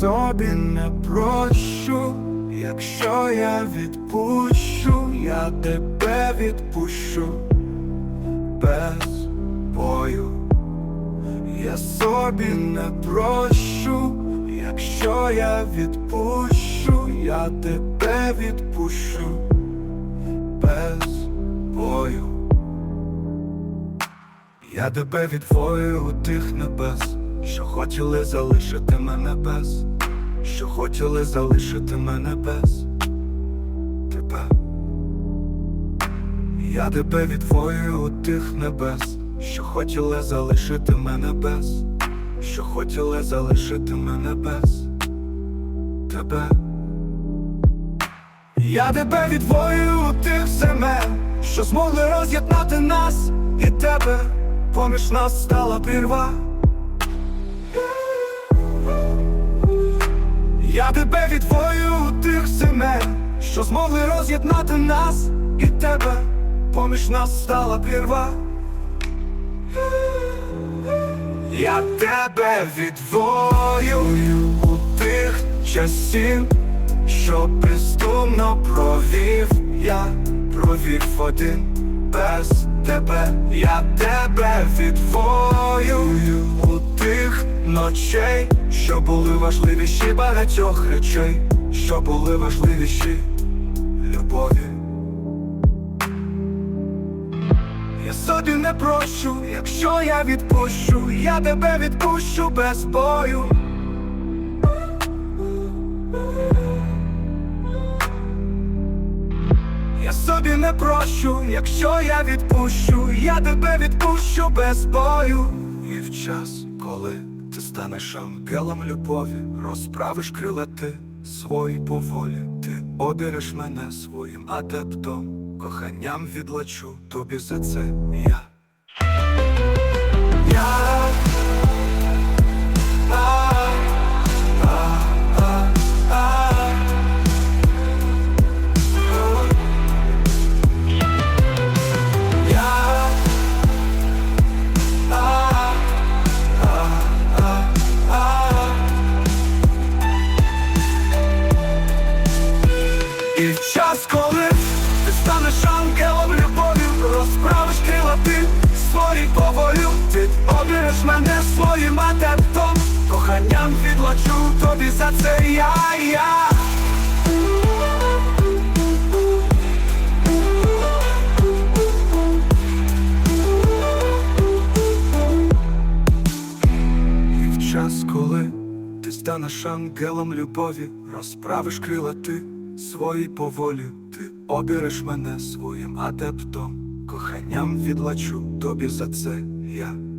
собі не прощу, якщо я відпущу, я тебе відпущу. Без бою. Я собі не прощу, якщо я відпущу, я тебе відпущу. Без бою. Я тебе відвою у тих небес, що хотіли залишити мене без, що хотіли залишити мене без тебе. Я тебе відвою у тих небес, що хотіли залишити мене без, що хотіли залишити мене без тебе. Я тебе відвою у тих земель, що змогли роз'єднати нас і тебе, поміж нас стала прірва. Я тебе відвою у тих земель, що змогли роз'єднати нас і тебе, поміж нас стала прірва. Я тебе відвою у тих часів, що бездумно провів, я провів один без тебе, я тебе відвою у тих ночей, що були важливіші багатьох речей, що були важливіші любові. Я собі не прощу, якщо я відпущу, я тебе відпущу без бою. Я собі не прощу, якщо я відпущу, я тебе відпущу без бою. І в час, коли ти станеш ангелом любові, розправиш крила ти свої поволі, ти обереш мене своїм адептом, коханням відлачу тобі за це. Я коли ти станеш ангелом любові, розправиш крила ти свої поволю, ти обереш мене своїм адептом, коханням відлачу тобі за це я, я. Час, коли ти станеш ангелом любові, розправиш крила ти свої поволі, ти обереш мене своїм адептом, коханням відлачу тобі за це я.